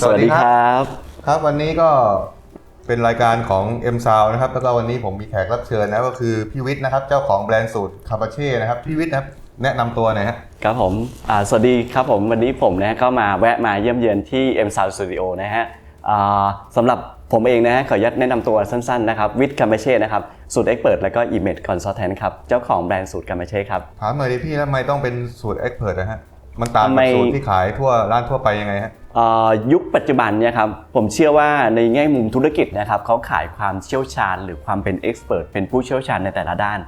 สวัสดีครับ ครับวันนี้ก็เป็นรายการของ M Sound นะครับ แล้วก็วันนี้ผมมีแขกรับเชิญนะก็คือพี่วิทย์นะครับ เจ้าของแบรนด์สูตรคาปาเช่นะครับ พี่วิทย์นะครับแนะนำตัวหน่อยฮะ ครับผมอ่าสวัสดีครับผม วันนี้ผมนะฮะก็มาแวะมาเยี่ยมเยือนที่ M Sound Studio นะฮะอ่าสำหรับผมเองนะฮะขออนุญาตแนะนำตัวสั้นๆนะครับ วิทย์กัมเมเช่นะครับ สูตรเอ็กเปิดแล้วก็ Image Consultant ครับ เจ้าของแบรนด์สูตรกัมเมเช่ครับ ถามหน่อยดิพี่แล้วทำไมต้องเป็นสูตรเอ็กเพรสนะฮะ มันต่างทำไม กับสูตรที่ขายทั่วร้านทั่วไปยังไงฮะอ่ายุคปัจจุบันเนี่ยครับผมเชื่อว่าในแง่มุมธุรกิจนะครับเขาขายความเชี่ยวชาญ หรือความเป็นเอ็กซ์เพรสเป็นผู้เชี่ยวชาญในแต่ละด้าน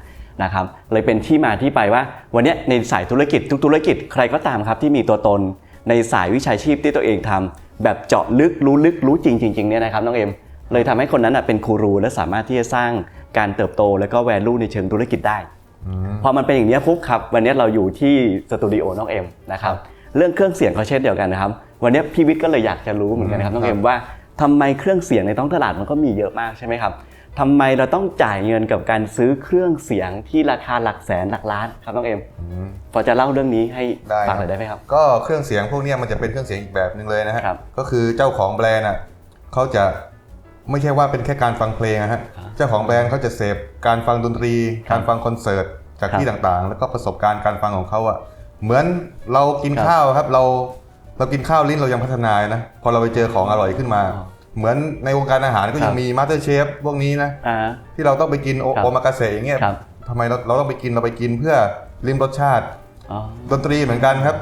นะครับเลยเป็นที่มาที่ไปว่าวันเนี้ยในสายธุรกิจทุกธุรกิจใครก็ตามครับที่มีตัวตนในสายวิชาชีพที่ตัวเองทำแบบเจาะลึกรู้ลึกรู้จริงจริงๆเนี่ยนะครับน้องเอ็มเลยทำให้คนนั้นนะเป็นครูรูและสามารถที่จะสร้างการเติบโต และก็แวลูในเชิงธุรกิจได้ พอมันเป็นอย่างนี้ยปุ๊บครับวันนี้เราอยู่ที่สตูดิโอน้องเอ็มนะครับเรื่องเครื่องเสียงเขาเช่นเดียวกันนะครับ วันนี้พี่วิทย์ก็เลยอยากจะรู้เหมือนกันนะครับน้องเอ็มว่าทำไมเครื่องเสียงในท้องตลาดมันก็มีเยอะมากใช่ไหมครับทำไมเราต้องจ่ายเงินกับการซื้อเครื่องเสียงที่ราคาหลักแสนหลักล้านครับน้องเอ็มพอจะเล่าเรื่องนี้ให้ได้ฟังคหรับน่อยได้ไหมครับ ก็เครื่องเสียงพวกเนี้ยมันจะเป็นเครื่องเสียงอีกแบบหนึ่งเลยนะฮะครับก็คือเจ้าของแบรนด์อะเขาจะ ไม่ใช่ว่าเป็นแค่การฟังเพลงนะฮะเจ้าของแบรนด์เขาจะเสพการฟังดนตรี การฟังคอนเสิร์ตจากครับที่ต่างๆ แล้วก็ประสบการณ์การฟังของเขาอะเหมือนเรากินครับข้าวครับเราเรากินข้าวลิ้นเรายังพัฒนานะพอเราไปเจอของอร่อยขึ้นมาอ๋อเหมือนในวงการอาหารก็ครัยับงมีมาสเตอร์เชฟพวกนี้นะอ่าที่เราต้องไปกินโอครับโอมากาเสะอย่างเงี้ยครับทำไมเราเราต้องไปกินเราไปกินเพื่อลิ้มรสชาติอ๋อดนตรีเหมือนกันครับ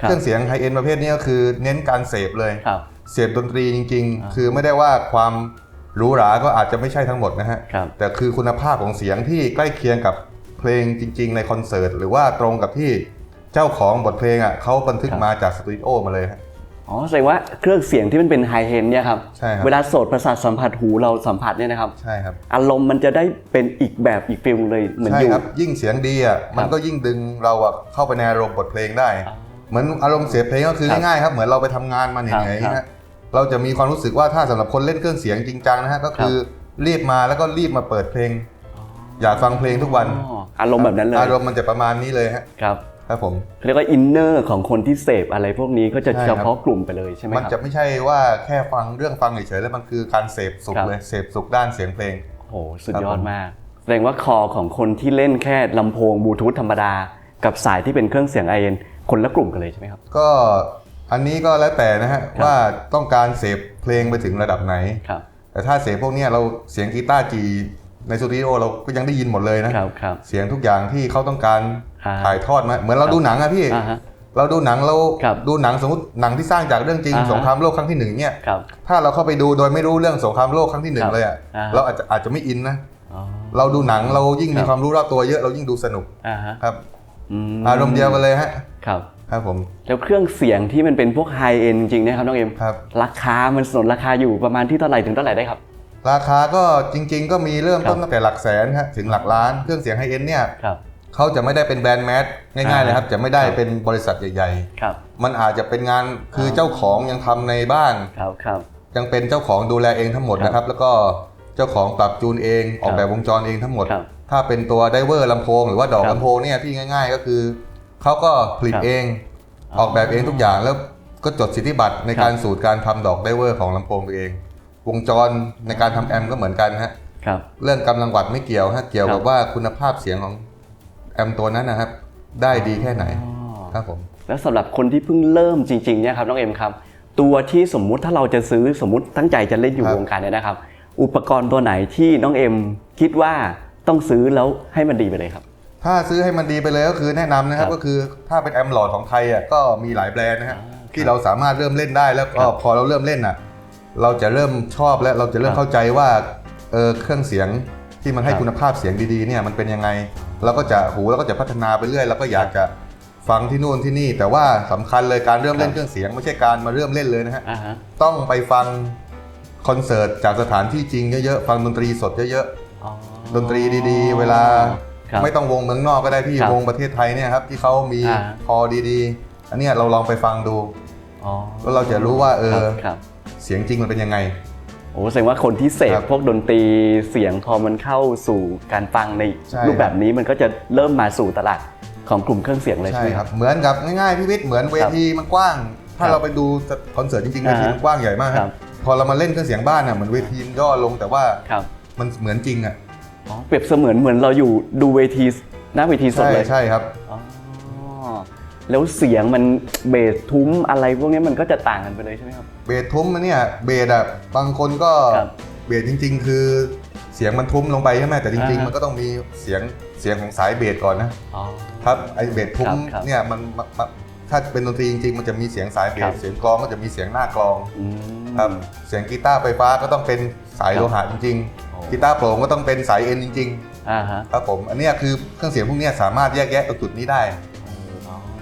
ครับเครื่องเสียงไฮเอ็นประเภทนี้ก็คือเน้นการเสพเลยครับเสพดนตรีจริงอ่าๆคือไม่ได้ว่าความ หรูหราก็อาจจะไม่ใช่ทั้งหมดนะฮะครับแต่คือคุณภาพของเสียงที่ใกล้เคียงกับเพลงจริง ๆ ในคอนเสิร์ต หรือว่าตรงกับที่เจ้าของบทเพลงอะเขาบันทึกครับมาจากสตูดิโอมาเลยฮะอ๋อแสดงว่าเครื่องเสียงที่มันเป็นไฮเ n นเนี่ยครับใช่ครับ เวลาโสดประสาทสัมผัสหูเราสัมผัสเนี่ยนะครับใช่ครับอารมณ์มันจะได้เป็นอีกแบบอีกฟิลเลยเหมือนใช่อยู่ครับยิ่งเสียงดีอะมันก็ยิ่งดึงเราอะเข้าไปในอารมณ์บทเพลงได้อ๋อเหมือนอารมณ์เสียเพลงก็คือครับง่ายๆครับเหมือนเราไปทำงานมาเหนื่อยครับๆนะฮะ เราจะมีความรู้สึกว่าถ้าสำหรับคนเล่นเครื่องเสียงจริงจังนะฮะก็คือรีบมาแล้วก็รีบมาเปิดเพลง อยากฟังเพลงทุกวันอ๋ออารมณ์แบบนั้นเลยอารมณ์มันจะประมาณนี้เลยฮะครับครับผมเรียกว่าอินเนอร์ของคนที่เสพอะไรพวกนี้ก็จะใช่ครับเฉพาะกลุ่มไปเลยใช่ไหมมันคจะรับไม่ใช่ว่าแค่ฟังเรื่องฟังเฉยๆแล้วมันคือการเสพสุขครับเลยเสพสุขด้านเสียงเพลงโอ้โหสุดครับยอดผมมากแสดงว่าคอของคนที่เล่นแค่ลำโพงบลูทูธธรรมดา กับสายที่เป็นเครื่องเสียงไอเอ็นคนละกลุ่มกันเลยใช่ไหมครับ ก็ อันนี้ก็แล้วแต่นะฮะครับว่าต้องการเสพเพลงไปถึงระดับไหนครับแต่ถ้าเสียงพวกเนี้ยเราเสียงกีตาร์จีในสตูดิโอเราก็ยังได้ยินหมดเลยนะครับครับเสียงทุกอย่างที่เขาต้องการอ่าถ่ายทอดมาเหมือนเราดูหนังอะพี่อ่าฮะเราดูหนังเราครับดูหนังสมมติหนังที่สร้างจากเรื่องจริงอ่าฮะสงครามโลกครั้งที่หนึ่งเนี่ยครับถ้าเราเข้าไปดูโดยไม่รู้เรื่องสงครามโลกครั้งที่หนึ่คงรับเลยอะอ่าฮะเราอาจจะอาจจะไม่อินนะอ๋อเราดูหนังเรายิ่งคมีรับความรู้รอบตัวเยอะเรายิ่งดูสนุกอ่าฮะครับมอารมณ์เดียวกันเลยฮะ ครับครับผม แล้วเครื่องเสียงที่มันเป็นพวกไฮเอ็นจริงๆเนะครับน้องเอ็มครับ ราคา มันสนนราคาอยู่ประมาณที่เท่าไหร่ถึงเท่าไหร่ได้ครับ ราคาก็จริง ๆ ก็มีเริ่มต้นครับตั้งแต่หลักแสนฮะถึงหลักล้านเครื่องเสียงไฮเอ็นเนี่ยครับเขาจะไม่ได้เป็นแบรนด์แมสง่ายๆเลยครับ จะไม่ได้ครับเป็นบริษัทใหญ่ครับๆมันอาจจะเป็นงานคือเจ้าของยังทำในบ้านครับครับยังเป็นเจ้าของดูแลเองทั้งหมดครับนะครับ แล้วก็เจ้าของปรับจูนเองออกแบบวงจรเองทั้งหมดครับถ้าเป็นตัวไดเวอร์ลำโพงหรือว่าดอกครับลำโพงเนี่ยที่ง่าย ๆ ก็คือ เขาก็ผลิตครับเองอ๋อออกแบบเองทุกอย่างแล้วก็จดสิทธิบัตรในครับการสูตรการทำดอกไดเวอร์ของลำโพงตัวเอง วงจรในการทำแอมก็เหมือนกันฮะครับเรื่องกำลังวัดไม่เกี่ยวฮะเกี่ยวกับครับว่าคุณภาพเสียงของแอมตัวนั้นนะครับ ได้ดีแค่ไหนอ๋อครับผมแล้วสำหรับคนที่เพิ่งเริ่มจริงๆเนี่ยครับน้องเอ็มครับ ตัวที่สมมุติถ้าเราจะซื้อสมมุติตั้งใจจะเล่นอยู่ครับวงการเนี่ยนะครับ อุปกรณ์ตัวไหนที่น้องเอ็มคิดว่าต้องซื้อแล้วให้มันดีไปเลยครับ ถ้าซื้อให้มันดีไปเลยก็คือแนะนำนะครัครับบก็คือถ้าเป็นแอมหลอดของไทยอะก็มีหลายแบรนด์นะฮะอ่าที่เราสามารถเริ่มเล่นได้แล้วก็ครับพอเราเริ่มเล่นอะ เราจะเริ่มชอบและเราจะเริ่คมรับเข้าใจว่าเออเครื่องเสียงที่มันให้ครับคุณภาพเสียงดีๆเนี่ยมันเป็นยังไงเราก็จะหูเราก็จะพัฒนาไปเรื่อยเราก็อยากจะฟังที่นู่นที่นี่ แต่ว่าสำคัญเลยการเริ่มเล่นเครื่องเสียง ไม่ใช่การมาเริ่มเล่นเลยนะฮะอ่าฮะต้องไปฟังคอนเสิร์ตจากสถานที่จริงเยอะๆฟังดนตรีสดเยอะอ๋อๆดนตรีดีๆ เวลาครับ ไม่ต้องวงเมืองนอกก็ได้พี่ครับวงประเทศไทยเนี่ยครับที่เขามีอ่า พอดีๆ อันเนี้ยเราลองไปฟังดู อ๋อแล้วเราจะรู้ว่าเออ ครับ เสียงจริงมันเป็นยังไง โอ้แสดงว่าคนที่เสพครับพวกดนตรีเสียงพอมันเข้าสู่การฟังในใช่ รูปแบบนี้มันก็จะเริ่มมาสู่ตลาดของกลุ่มเครื่องเสียงเลยใช่ใช่ไหมคครัรับบเหมือนกับง่ายๆพี่วิทย์เหมือนเวครับทีมันกว้าง ถ้าเราไปดูคอนเสิร์ตจริงๆเวทีมันกว้างใหญ่มากคครัรับ บพอเรามาเล่นเครื่องเสียงบ้านอะเหมือนเวทีมันย่อลงแต่ว่าครับ มันเหมือนจริงอะอ๋อ เปรียบเสมือนเหมือนเราอยู่ดูเวทีหน้าเวทีสดใช่เลยใช่ครับ อ๋อแล้วเสียงมันเบสทุ้มอะไรพวกนี้มันก็จะต่างกันไปเลยใช่ไหมครับ เบสทุ้มมันเนี่ยเบสอะบางคนก็ครับเบสจริง ๆ คือเสียงมันทุ้มลงไปใช่ไหมแต่จริง อ่าๆฮะมันก็ต้องมีเสียงเสียงของสายเบสก่อนนะอ๋อ ครับไอเบสทุ้มครับครับ เนี่ยมันมันมัน ถ้าเป็นดนตรีจริงๆ มันจะมีเสียงสายเบครัสบ เสียงกลองก็จะมีเสียงหน้ากลองอืม ครับเสียงกีตาร์ไฟฟ้าก็ต้องเป็นสายครับโลหะจริงโอ้ ๆกีตาร์โปร่งก็ต้องเป็นสายเอ็นจริง อ่าฮะ ๆ ครับผมอันเนี้ยคือเครื่องเสียงพวกเนี้ยสามารถแยกแยะตรงจุดนี้ได้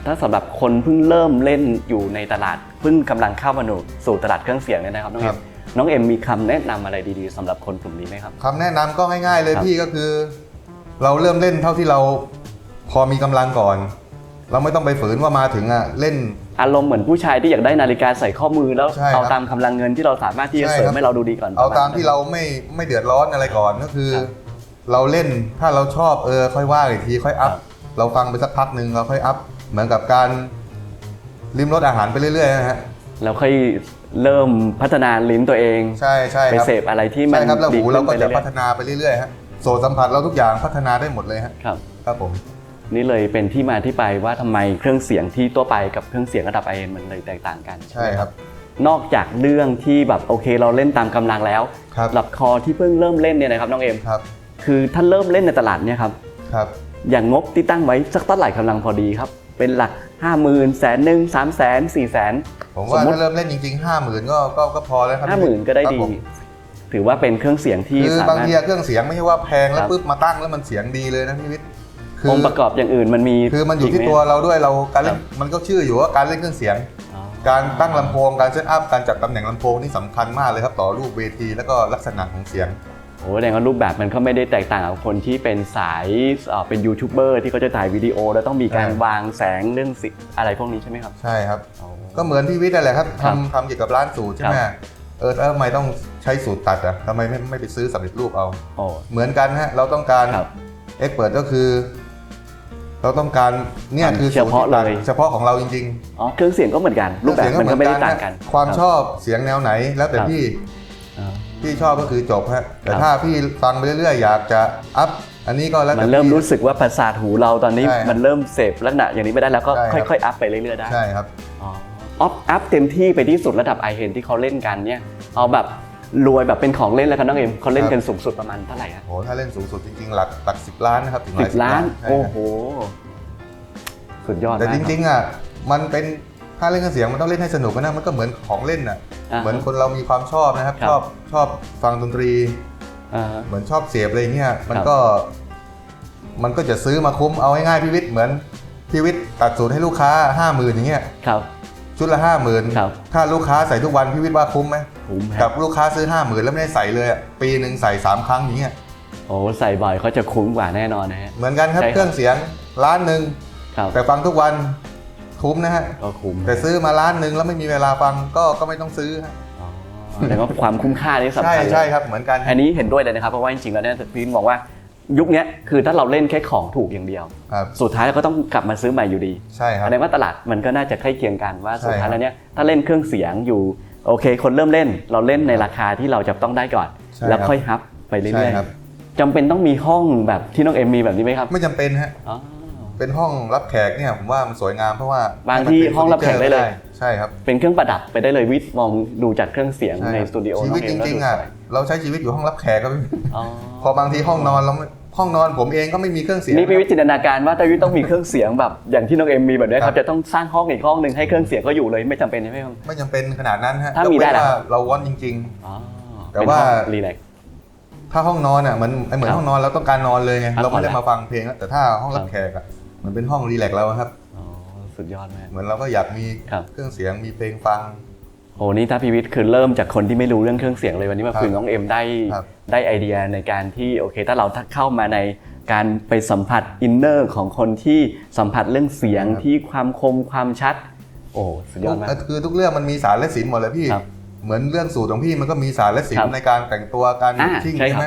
ถ้าสำหรับคนเพิ่งเริ่มเล่นอยู่ในตลาดเพิ่งกำลังเข้ามาสู่ตลาดเครื่องเสียงเนี่ยนะครับน้องคเอ็รัมบน้องเอ็มมีคำแนะนำอะไรดีๆสำหรับคนกลุ่มนี้ไหมครับ คำแนะนำก็ง่ายๆเลยครับ พี่ก็คือ เราเริ่มเล่นเท่าที่เราพอมีกำลังก่อน เราไม่ต้องไปฝืนว่ามาถึงอะเล่น อารมณ์เหมือนผู้ชายที่อยากได้นาฬิกาใส่ข้อมือแล้วใช่ครับเอาตามกำลังเงินที่เราสามารถที่จะใช่เสริครัมบให้เราดูดีก่อนเอาตามประณที่เราไม่ไม่เดือดร้อนอะไรก่อนก็คือครับเราเล่นถ้าเราชอบเออค่อยว่าอีกทีค่อยอัพครับเราฟังไปสักพักหนึ่งเราค่อยอัพเหมือนกับการริมรสอาหารไปเรื่อยๆนะฮะแล้วค่อยเริ่มพัฒนาลิ้นตัวเอง ใช่ใช่ไปครับเสพอะไรที่มันใช่ครับแล้วดีหูขึ้เรานก็ไปจะเรื่อพัยฒนาไปเรื่อยๆฮะโสตสัมผัสเราทุกอย่างพัฒนาได้หมดเลยฮะๆครับ ครับผม นี่เลยเป็นที่มาที่ไปว่าทำไมเครื่องเสียงที่ตัวไปกับเครื่องเสียงระดับไอเอ็นมันเลยแตกต่างกัน ใช่ครับ นอกจากเรื่องที่แบบโอเคเราเล่นตามกำลังแล้วครับหลับคอที่เพิ่งเริ่มเล่นเนี่ยนะครับน้องเอ็มครับคือถ้าเริ่มเล่นในตลาดเนี่ยครับครับอย่างงบที่ตั้งไว้สักเท่าไหร่กำลังพอดีครับ เป็นหลัก 5 0 0 0 0แสนหนึ่งสามแสนสี่แสน ผมว่าสมมุติ ถ้าเริ่มเล่นจริงๆห้าหมื่นก็ก็ก็พอแล้วครับห้าหมื่นก็ได้ดีครับผมถือว่าเป็นเครื่องเสียงที่คือสาบางมารถ ทีเครื่องเสียงไม่ใช่ว่าแพงแล้ควรับ ปุ๊บมาตั้งแล้วมันเสียงดีเลยนะพี่วิทย์ คืองค์ประกอบอย่างอื่นมันมีคือมันอยู่ที่กไห ตัวเราด้วยเราการเล่นครับมันก็ชื่ออยู่ว่าการเล่นเครื่องเสียง อ๋อ การตั้งลำโพงการเซตอัพการจัดตำแหน่งลำโพงนี่สำคัญมากเลยครับต่อรูปเวทีแล้วก็ลักษณะของเสียง โอ้แสดงว่ารูปแบบมันก็ไม่ได้แตกต่างกับคนที่เป็นสายเอ่อเป็นยูทูบเบอร์ที่เขาจะถ่ายวิดีโอ แล้วต้องมีการใช่ วางแสงเรื่องสิอะไรพวกนี้ใช่ไหมครับ ใช่ครับอ๋อก็เหมือนพี่วิทย์นั่นแหละครับครับทำทำเกี่ยวกับร้านสูตรใช่ไหมครับ เออแล้วทำไมต้องใช้สูตรตัดอะทำไมไม่ไม่ไปซื้อสำเร็จรูปเอา โอ้ เหมือนกันฮะเราต้องการครับ เอ็กเปิดก็คือ เราต้องการเนี่ยคือเฉพาะสูตรที่ตัดเลยเฉพาะของเราจริงอ๋อเครื่องเสียงก็เหมือนกัน รูปแบบมันก็ไม่ได้ต่างกันฮะความชอบเสียงแนวไหนแล้วแต่ครับพี่อ่าพี่ชอบก็คือจบฮะแต่ครับถ้าพี่ฟังไปเรื่อยๆอยากจะอัพอันนี้ก็แล้วมัแต่นเริ่มพี่รู้สึกว่าประสาทหูเราตอนนี้ใช่ครับมันเริ่มเสพลักษณะอย่างนี้ไม่ได้แล้วก็ใช่ครับค่อยๆอัพไปเรื่อยๆได้ใช่ครับอ๋อออฟอัพเต็มที่ไปที่สุดระดับไอเฮนที่เขาเล่นกันเนี่ยเอาแบบ รวยแบบเป็นของเล่นแล้วกันน้องเอ็มเขาเล่นกันสูงสุดประมาณเท่าไหร่ฮะโหถ้าเล่นสูงสุดจริงๆ หลักหลักสิบล้านนะครับถึงหสิลายบล้าน ใช่โอ้ครับโห สุดยอดแต่มากจริง ๆอะมันเป็นถ้าเล่นเครื่องเสียงมันต้องเล่นให้สนุกนะมันก็เหมือนของเล่นอะาเหมือนคนเรามีความชอบนะครับ ครับ ชอบชอบฟังดนตรีอ่าฮะเหมือนชอบเสียบอะไรเงี้ยมันครับก็ มันก็จะซื้อมาคุ้มเอาง่ายๆพี่วิทย์เหมือนพี่วิทย์ตัดสูตรให้ลูกค้าห้าหมื่นอย่างเงี้ย ครับ ชุดละห้าหมื่นครับ ถ้าลูกค้าใส่ทุกวันพี่วิทย์ว่าคุ้มไหมคุ้มกัครับบลูกค้าซื้อห้าหมื่นแล้วไม่ได้ใส่เลยอะปีหนึ่งใส่สามครั้งอย่างเงี้ยโอ้ใส่บ่อยเขาจะคุ้มกว่าแน่นอนนะฮะ เหมือนกันครับใช่ครับ เครื่องเสียงล้านหนึ่งครับแต่ฟังทุกวันคุ้มนะฮะก็คุ้มแต่ซื้อมาล้านหนึ่งแล้วไม่มีเวลาฟังก็ก็ไม่ต้องซื้อฮะอ๋อแต่ว่าความคุ้มค่านี่สำใช่คัญเลย ใช่ครับเหมือนกัน อันนี้เห็นด้วยเลยนะครับเพราะว่าจริงๆแล้วเนี่ยพี่บอกว่า ยุคเนี้ยคือถ้าเราเล่นแค่ของถูกอย่างเดียว ครับสุดท้ายเราก็ต้องกลับมาซื้อใหม่อยู่ดีใช่ครับ แสดงว่าตลาดมันก็น่าจะใกล้เคียงกันว่าใช่สุดท้ายครับแล้วเนี่ยถ้าเล่นเครื่องเสียงอยู่โอเค คนเริ่มเล่นเราเล่นในราคาที่เราจะต้องได้ก่อน ใช่แล้วครับค่อยฮับไปเรื่ใช่อยครับ ๆจำเป็นต้องมีห้องแบบที่น้องเอ็มมีแบบนี้ไหมครับไม่จำเป็นฮะอ๋อ เป็นห้องรับแขกเนี่ยผมว่ามันสวยงามเพราะว่าบางที่ห้องรับแขกได้เลย ใช่ครับเป็นเครื่องประดับไปได้เลยวิทย์มองดูจากเครื่องเสียงใช่ในครับสตูดิโอชีน้อวิตงเอ็จมแล้วริงดูๆอะสวย เราใช้ชีวิตอยู่ห้องรับแขกก็อ๋อพอบางทีห้องนอนเราไม่ห้องนอนผมเองก็ไม่มีเครื่องเสียงนี่พี่วิทย์จินตนาการว่าถ้าวิทย์ต้องมีเครื่องเสียงแบบอย่างที่น้องเอ็มมีแบบนี้ครัเขาบจะต้องสร้างห้องอีกห้องหนึ่งให้เครื่องเสียงเขาอยู่เลยไม่จำเป็นใช่ไหมครับไม่จำเป็นขนาดนั้นฮะถ้ามีได้ยกล่ะเว้นว่าเราวอนจริงอ๋อแต่ว่ารีแลกซ์ๆถ้าห้องนอนอะมันเหมือนครับห้องนอนเราต้องการนอนเลยไงพักเราไม่ได้ผ่อนมาฟังเพลงอะแต่ถ้าห้องรับครับแขกอะมันเป็นห้องรีแลกซ์เราครับอ๋อสุดยอดมากเหมือนเราก็อยากมีครับเครื่องเสียงมีเพลงฟัง โอ้นี่ถ้าพี่วิทย์คือเริ่มจากคนที่ไม่รู้เรื่องเครื่องเสียงเลยวันนี้มาครับคุยกับน้องเอ็มได้ครับได้ไอเดียในการที่โอเค ถ้าเราเข้ามาในการไปสัมผัสอินเนอร์ของคนที่สัมผัสเรื่องเสียงครับที่ความคมความชัด โอ้สุดยอดมากคือทุกเรื่องมันมีสารและศิลป์หมดเลยพี่ครับเหมือนเรื่องสูตรของพี่มันก็มีสารและศิลครับป์ในการแต่งตัวการอ่าชิ่งใช่ใช่ครับไหม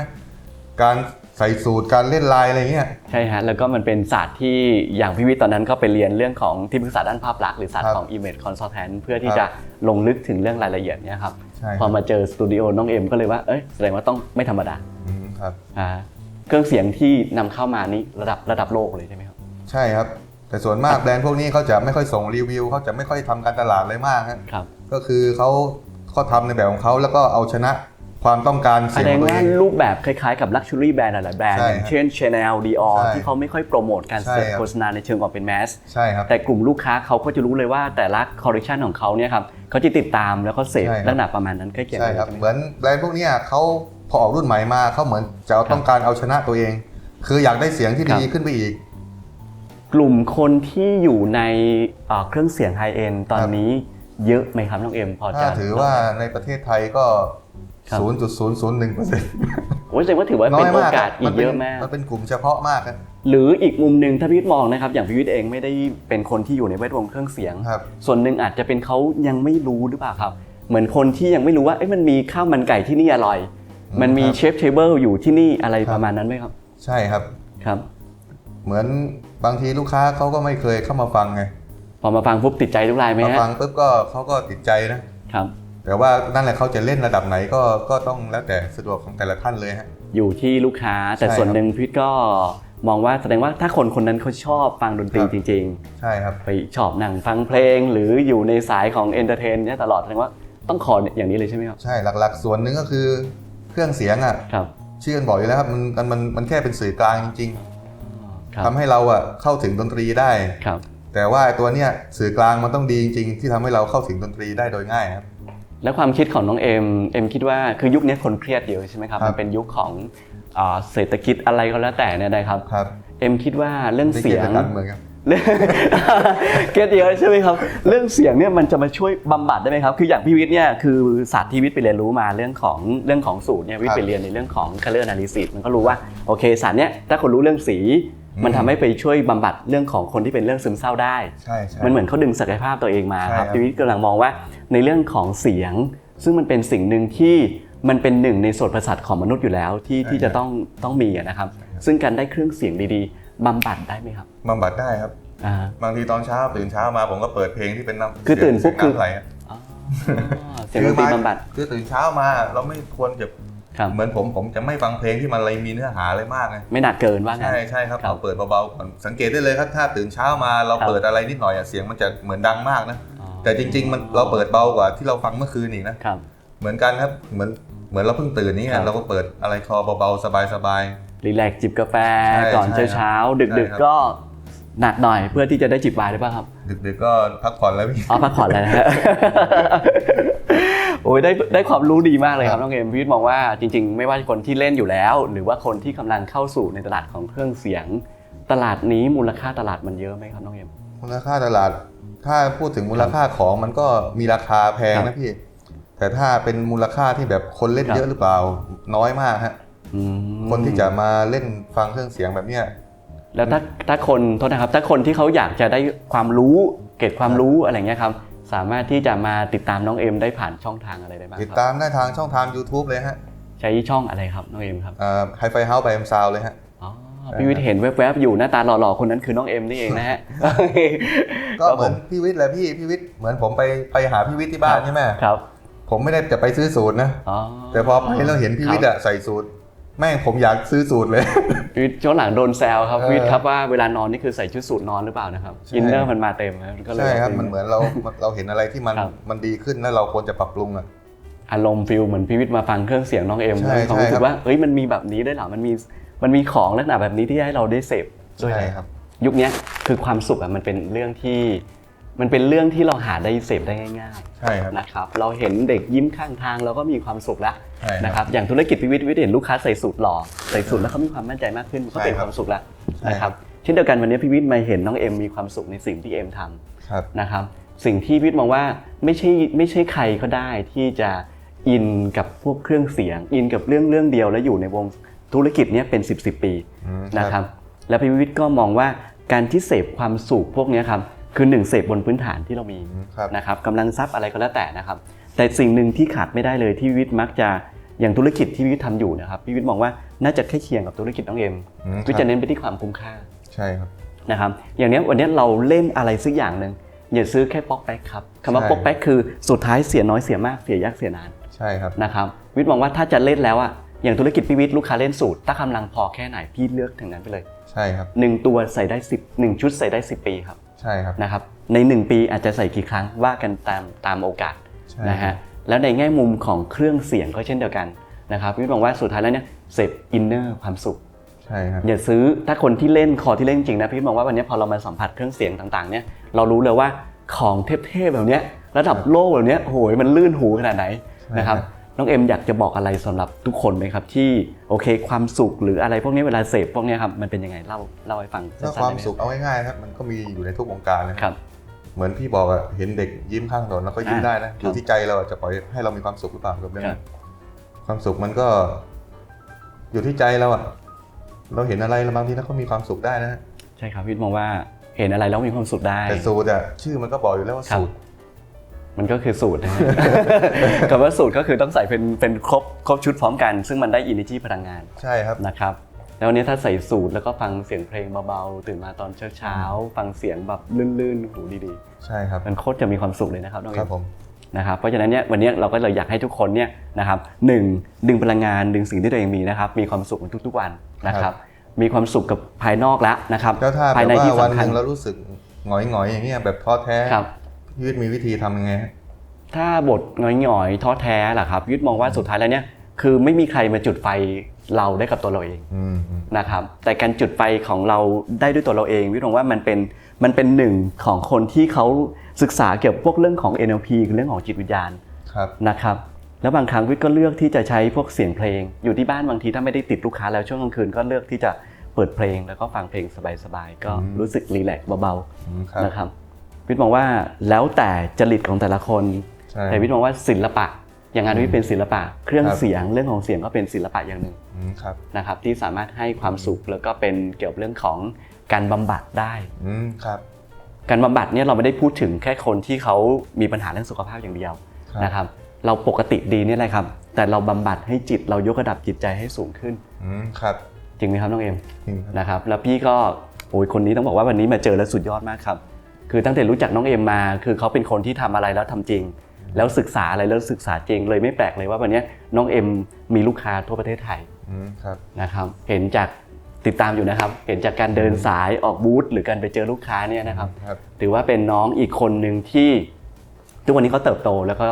การ ใส่สูตรการเล่นลายอะไรเงี้ย ใช่ฮะแล้วก็มันเป็นศาสตร์ที่อย่างพี่วิทย์ตอนนั้นก็ไปเรียนเรื่องของที่ปรึกษาด้านภาพลักษณ์หรือศาสตครัร์บของ image consultant เพื่อที่ครับจะลงลึกถึงเรื่องรายละเอียดเนี่ยครับใช่พอมาเจอสตูดิโอน้องเอ็มก็เลยว่าเอ้ยแสดงว่าต้องไม่ธรรมดาอืมครับ อ่าเครื่องเสียงที่นำเข้ามานี่ระดับระดับโลกเลยใช่ไหมครับใช่ครับ แต่ส่วนมากแบรนด์พวกนี้เขาจะไม่ค่อยส่งรีวิวเขาจะไม่ค่อยทำการตลาดเลยมากฮะครับ ก็คือเขาเขาทำในแบบของเขาแล้วก็เอาชนะ ความต้องการแสเสียงดของงตัวว่าเอง รูปแบบคล้ายๆกับ luxury brand หลายๆแบรนด์ใช่อย่างครับเช่น Chanel Dior ใช่ที่เขาไม่ค่อยโปรโมทการใช่ครับ โฆษณาในเชิงของเป็นแมส ใช่ครับ แต่กลุ่มลูกค้าเขาก็จะรู้เลยว่าแต่ละคอลเลคชันของเขาเนี่ยครับเขาจะติดตามแล้วก็เสพใช่ครับ ลักษณะประมาณนั้นใกล้เคียงใช่กันครับใช่ไหมเหมือนแบรนด์พวกเนี้ยเขาพอออกรุ่นใหม่มาเขาเหมือนจะเอาต้องการเอาชนะตัวเอง คืออยากได้เสียงที่ดีขึ้นไปอีก กลุ่มคนที่อยู่ในเอ่อเครื่องเสียงไฮเอ็นตอนครับ นี้เยอะไหมครับน้องเอ็มพอจะถ้าถือว่าในประเทศไทยก็ ครับ0.001เปอร์เซ็นต์โอ้ยแสดงว่าถือว่าน้เป็อนยโอมากกาสอีกเยอะมากมันเป็นกลุ่มเฉพาะมากครับหรืออีกมุมหนึ่งถ้าพี่วิทย์มองนะครับ อย่างพี่วิทย์เองไม่ได้เป็นคนที่อยู่ในแวดวงเครื่องเสียงครับส่วนหนึ่งอาจจะเป็นเขายังไม่รู้หรือเปล่าครับ เหมือนคนที่ยังไม่รู้ว่าเอ้ยมันมีข้าวมันไก่ที่นี่อร่อยอืมมันมีครับเชฟเทเบิลอยู่ที่นี่อะไรครับประมาณนั้นไหมครับ ใช่ครับครับ เหมือนบางทีลูกค้าเขาก็ไม่เคยเข้ามาฟังไงพอมาฟังปุ๊บติดใจทุกรายไหมมาฮะฟังปุ๊บก็เขาก็ติดใจนะครับ แต่ว่านั่นแหละเขาจะเล่นระดับไหนก็ก็ต้องแล้วแต่สะดวกของแต่ละท่านเลยฮะ อยู่ที่ลูกค้าแต่ใช่ส่วนครับ หนึ่งพี่วิทย์ก็มองว่าแสดงว่าถ้าคนคนนั้นเขาชอบฟังดนตรีครับจริง ใช่ครับ ๆ ไปชอบนั่งฟังเพลง หรืออยู่ในสายของเอนเตอร์เทนเนี่ยตลอดแสดงว่าต้องขออย่างนี้เลยใช่ไหมครับใช่หลักๆ ส่วนหนึ่งก็คือเครื่องเสียงอะครับชื่อกันบอกอยู่แล้วครับมันมันมันมันแค่เป็นสื่อกลางจริงครับๆทำให้เราอะเข้าถึงดนตรีได้ ครับแต่ว่าไอ้ตัวเนี้ยสื่อกลางมันต้องดีจริงๆ ที่ทำให้เราเข้าถึงดนตรีได้โดยง่ายครับ แล้วความคิดของน้องเอ็มเอ็มคิดว่าคือยุคนี้คนเครียดเยอะใช่ไหมครับครับ มันเป็นยุคของอ่าเศรษฐกิจอะไรก็แล้วแต่เนี่ยนะครับครับเอ็มคิดว่าเรื่องไม่เสีเกี่ยยวงกับการเมืองครับเรื่อง เก็ตเยอะใช่ไหมครับ เรื่องเสียงเนี่ยมันจะมาช่วยบำบัดได้ไหมครับ คืออย่างพี่วิทย์เนี่ยคือศาสตร์ที่วิทย์ไปเรียนรู้มาเรื่องของเรื่องของสูตรเนี่ยวิทครัย์บไปเรียนในเรื่องของ color analysis มันก็รู้ว่าโอเคศาสตร์เนี่ยถ้าคนรู้เรื่องสีอื มมันทำให้ไปช่วยบำบัดเรื่องของคนที่เป็นเรื่องซึมเศร้าได้ใช่ใช่มันเหมือนเขาดึงศักยภาพตัวเองมาครับใช่ครับพี่วิทย์กำลังมองว่าในเรื่องของเสียง ซึ่งมันเป็นสิ่งหนึ่งที่มันเป็นหนึ่งในส่วนประสาทของมนุษย์อยู่แล้วที่ที่จะต้องต้องมีอะนะครับ ซึ่งการได้เครื่องเสียงดีๆบำบัดได้ไหมครับบำบัดได้ครับอ่าบางทีตอนเช้าตื่นเช้ามาผมก็เปิดเพลงที่เป็นน้ำคือตื่นปุ๊บเสียงคือน้ำไหลอะอ๋อเสียงดนตรีบำบัดคือตื่นเช้ามาเราไม่ควรจะครับ เหมือนผมผมจะไม่ฟังเพลงที่มันอะไรมีเนื้อหาอะไรมากไงไม่หนักเกินว่างั้นใช่ใช่ครับครับเราเปิดเบาๆก่อนสังเกตได้เลยครับถ้าตื่นเช้ามาเราครับเปิดอะไรนิดหน่อยอะเสียงมันจะเหมือนดังมากนะอ๋อแต่จริง ๆ มันเราเปิดเบากว่าที่เราฟังเมื่อคืนอีกนะครับเหมือนกันครับเหมือนเหมือนเราเพิ่งตื่นนี่ไงครับเราก็เปิดอะไรคอเบาๆสบายรีแลกซ์จิบกาแฟใช่ก่อนใช่เช้าๆใช่ดึกครับๆก็หนักหน่อยเพื่อที่จะได้จิบไวน์ได้ป่ะครับๆดึกๆก็พักผ่อนแล้วพี่อ๋อพักผ่อนแล้วนะฮะ โอ้ยได้ได้ความรู้ดีมากเลยครับครับน้องเอ็มพีทมองว่าจริง ๆ ไม่ว่าคนที่เล่นอยู่แล้ว หรือว่าคนที่กำลังเข้าสู่ในตลาดของเครื่องเสียง ตลาดนี้มูลค่าตลาดมันเยอะไหมครับน้องเอ็มมูลค่าตลาด ถ้าพูดถึงมูลค่าของมันก็มีราคาแพงครันะบพี่ แต่ถ้าเป็นมูลค่าที่แบบคนเล่นครับเยอะหรือเปล่า น้อยมากฮะอืมคนที่จะมาเล่นฟังเครื่องเสียงแบบเนี้ยแล้วถ้าถ้าคนโทษนะครับ ถ้าคนที่เขาอยากจะได้ความรู้เก็บความรู้อะไรเงี้ยครับ สามารถที่จะมาติดตามน้องเอ็มได้ผ่านช่องทางอะไรได้บ้างติดครับตามได้ทางช่องทาง YouTube เลยฮะใช้ช่องอะไรครับน้องเอ็มครับไฮไฟเฮาส์ไปเอ็มซาวเลยฮะ อ๋อพี่วิทย์เห็นแวบๆอยู่หน้าตาหล่อๆคนนั้นคือน้องเอ็มนี่เองนะฮะ ก็เหมือนพี่วิทย์แหละพี่พี่วิทย์เหมือนผมไปไปหาพี่วิทย์ที่บ้านใช่ไหมครับผมไม่ได้จะไปซื้อสูตรนะ อ๋อแต่พอไปแล้วเห็นพี่วิทย์อะใส่สูตร แม่งผมอยากซื้อสูตรเลยพี่วิทย์ช่วงหลังโดนแซวครับ เออพี่วิทย์ครับว่าเวลานอนนี่คือใส่ชุดสูทนอนหรือเปล่านะครับใช่ อินเนอร์มันมาเต็มครับก็เลย ใช่ครับมันเหมือนเราเราเห็นอะไรที่มันครับ มันดีขึ้นแล้วเราควรจะปรับปรุงอะอารมณ์ฟิลเหมือนพี่วิทย์มาฟังเครื่องเสียงน้องเอ็มใช่แล้วความรู้สึใช่ครักบ ว่าเอ้ยมันมีแบบนี้ได้วยเหรอมันมีมันมีของลักษณะแบบนี้ที่ให้เราได้เสพด้วยใช่นะครับ ยุคเนี้ยคือความสุขอะมันเป็นเรื่องที่ มันเป็นเรื่องที่เราหาได้เสพได้ง่ายใช่ครับ ๆนะครับเราเห็นเด็กยิ้มข้างทางเราก็มีความสุขแล้วใช่ครับ นะครับอย่างธุรกิจพิวิทย์วิทย์เห็นลูกค้าใส่สูตรหล่อใส่สูตรแล้วเขามีความมั่นใจมากขึ้นก็เป็นใช่คครับวามสุขแล้วใช่นะครับเช่นเดียวกันวันนี้พี่วิทย์มาเห็นน้องเอ็มมีความสุขในสิ่งที่เอ็มทำครับนะครับสิ่งที่พี่วิทย์มองว่าไม่ใช่ไม่ใช่ใครก็ได้ที่จะอินกับพวกเครื่องเสียง อินกับเรื่องเรื่องเดียวแล้วอยู่ในวงธุรกิจเนี้ยเป็น 10บสปีอืมนะครับแล้วพี่วิทย์ก็มองว่าการที่เสพความสุขพวกเนี้ยครับคือหนึ่งเสพบนพื้นฐานที่เรามีอืมครับนะครับกำลังทรัพย์อะไรก็แล้วแต่นะครับ แต่สิ่งหนึ่งที่ขาดไม่ได้เลยที่วิทย์มักจะอย่างธุรกิจที่พี่วิทย์ทำอยู่นะครับพี่วิทย์มองว่าน่าจะใกล้เคียงกับธุรกิจน้องเอ็มอืมวิทย์จะเน้นไปที่ความคุ้มค่าใช่ครับนะครับอย่างเนี้ยวันเนี้ยเราเล่นอะไรสักอย่างหนึ่งอย่าซื้อแค่ป๊อกแป๊กครับคำว่าใช่ป๊อกแป๊กคือสุดท้ายเสียน้อยเสียมากเสียยากเสียนานใช่ครับนะครับวิทย์มองว่าถ้าจะเล่นแล้วอะอย่างธุรกิจพี่วิทย์ลูกค้าเล่นสูตรถ้ากำลังพอแค่ไหนพี่เลือกถึงนั้นไปเลยใช่ครับหนึ่งตัวใส่ได้10หนึ่งชุดใส่ได้ 10 ปีครับใช่ครับนะครับใน 1 ปีอาจจะใส่กี่ครั้งว่ากันตามตามโอกาสใช่ นะฮะแล้วในแง่มุมของเครื่องเสียงก็เช่นเดียวกันนะครับวิทย์มองว่าสุดท้ายแล้วเนี่ยเสพอินเนอร์ความสุขใช่ครับอย่าซื้อถ้าคนที่เล่นคอที่เล่นจริงนะพี่มองว่าวันนี้พอเรามาสัมผัสเครื่องเสียงต่างๆเนี่ยเรารู้เลยว่าของเทพๆแบบเนี้ยระดับโลกแบบเนี้ยโอ้โหมันลื่นหูขนาดไหนนะครับน้องเอ็มอยากจะบอกอะไรสำหรับทุกคนไหมครับ ที่โอเคความสุขหรืออะไรพวกนี้เวลาเสพพวกเนี้ยครับมันเป็นยังไงเล่าเล่าให้ฟังถ้าสั้นๆความได้ไหสุขเอาง่ายๆนะครับมันก็มีอยู่ในทุกวงการนะคครับรับ เหมือนพี่บอกอะเห็นเด็กยิ้มข้างถนนแล้วก็ยิ้มอ่าได้นะอยู่ที่ใจเราอะจะปล่อยให้เรามีความสุขหรือเปล่ากับเรื่องครันั้บนความสุขมันก็อยู่ที่ใจเราอะเราเห็นอะไรแล้วบางทีเราก็มีความสุขได้นะฮะใช่ครับพี่มองว่าเห็นอะไรแล้วมีความสุขได้แต่สูตรอะชื่อมันก็บอกอยู่แล้วว่าครับสูตรมันก็คือสูตรนะฮะคำว่าสูตรก็คือต้องใส่เป็นเป็นครบครบชุดพร้อมกัน ซึ่งมันได้ energy พลังงานใช่ครับนะครับ แล้ววันนี้ถ้าใส่สูทแล้วก็ฟังเสียงเพลงเบาๆตื่นมาตอนเช้าๆฟังเสียงแบบลื่นๆหูดีใช่ครับๆมันโคตรจะมีความสุขเลยนะครับน้องคเอ็รับมผมนะครับเพราะฉะนั้นเนี่ยวันนี้เราก็เลยอยากให้ทุกคนเนี่ยนะครับหนึ่งดึงพลังงานดึงสิ่งที่ตัวเองมีนะครับมีความสุขในทุกๆวันนะครับ มีความสุขกับภายนอกแล้วนะครับแล้วถ้าแบภายบในที่ว่าวันสำหคัญนึ่งเรารู้สึกหงอยๆอย่างเงี้ยแบบท้อแท้ครับชีวิตมีวิธีทำยังไงฮะถ้าบทหงอยๆท้อแท้ล่ะครับยุทธมองว่าสุดท้ายแล้วเนี่ยคือไม่มีใครมาจุดไฟ เราได้กับตัวเราเองอืมอืมนะครับ แต่การจุดไฟของเราได้ด้วยตัวเราเองวิทย์มองว่ามันเป็นมันเป็นหนึ่งของคนที่เขาศึกษาเกี่ยวกับพวกเรื่องของ NLP คือเรื่องของจิตวิญญาณครับนะครับ แล้วบางครั้งวิทย์ก็เลือกที่จะใช้พวกเสียงเพลง อยู่ที่บ้านบางทีถ้าไม่ได้ติดลูกค้าแล้วช่วงกลางคืนก็เลือกที่จะเปิดเพลงแล้วก็ฟังเพลงสบายๆก็รู้สึกรีแลกซ์เบาอืมครับๆนะครับวิทย์มองว่าแล้วแต่จริตของแต่ละคนใช่แต่วิทย์มองว่าศิลปะ อย่างงานวิทย์เป็นศิลปะ เครื่องครับเสียงเรื่องของเสียงก็เป็นศิลปะอย่างหนึ่งอืมครับนะครับที่สามารถให้ความสุขแล้วก็เป็นเกี่ยวกับเรื่องของการบำบัดได้อืมครับการบำบัดเนี่ยเราไม่ได้พูดถึงแค่คนที่เขามีปัญหาเรื่องสุขภาพอย่างเดียวครับนะครับ เราปกติดีเนี่ยแหละครับ แต่เราบำบัดให้จิตเรายกระดับจิตใจให้สูงขึ้นอืมครับจริงไหมครับน้องเอ็มจริงครับนะครับ แล้วพี่ก็โอ้ยคนนี้ต้องบอกว่าวันนี้มาเจอแล้วสุดยอดมากครับ คือตั้งแต่รู้จักน้องเอ็มมา คือเขาเป็นคนที่ทำอะไรแล้วทำจริง แล้วศึกษาอะไรแล้วศึกษาจริงเลยไม่แปลกเลยว่าวันนี้น้องเอ็มมีลูกค้าทั่วประเทศไทยอืมครับนะครับเห็นจากติดตามอยู่นะครับ เห็นจากการเดินสายออกบูธหรือการไปเจอลูกค้าเนี่ยนะครับครับถือว่าเป็นน้องอีกคนหนึ่งที่ทุกวันนี้เขาเติบโตแล้วก็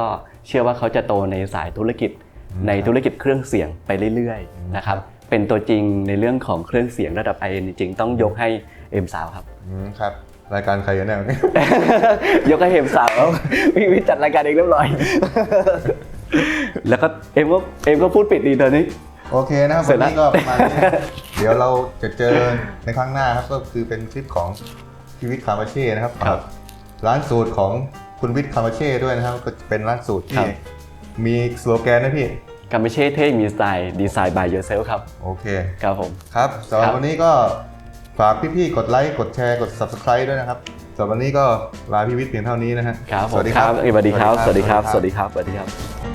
เชื่อว่าเขาจะโตในสายธุรกิจอืมในธุรกิจเครื่องเสียงไปเรื่อยอืมๆนะครับเป็นตัวจริงในเรื่องของเครื่องเสียงระดับไอเอ็นจริงๆต้องยกให้เอ็มสาวครับอืมครับ รายการใครกันแน่ ยกให้เอ็มสาวครับพี่วิทย์จัดรายการเองเรียบร้อย แล้วก็เอ็มก็เอ็มก็พูดปิดดีตอนนี้ โอเคนะครับเสร็วัจนแล้ว นี้ก็ประมาณนี้นะเดี๋ยวเราจะเจอในครั้งหน้าครับก็คือเป็นคลิปของพีวิทย์คาร์มาเช่นะครับครับร้านสูตรของคุณวิทย์คาร์มาเช่ด้วยนะครับก็เป็นร้านสูตรครัที่บ มีสโลแกนนะพี่กามิเช่เท่มีสไตล์ดีไซน์ by yourself ครับ โอเค ครับผม ครับสำหรัครับบวันนี้ก็ ฝากพี่ๆ กดไลค์ กดแชร์ กด subscribe ด้วยนะครับสำหรับวันนี้ก็ลาพี่วิทย์เพียงเท่านี้นะฮะ ครับผมสวัสดีคครัรับบสวัสดีครับ สวัสดีครับ สวัสดีครับ สวัสดีครับ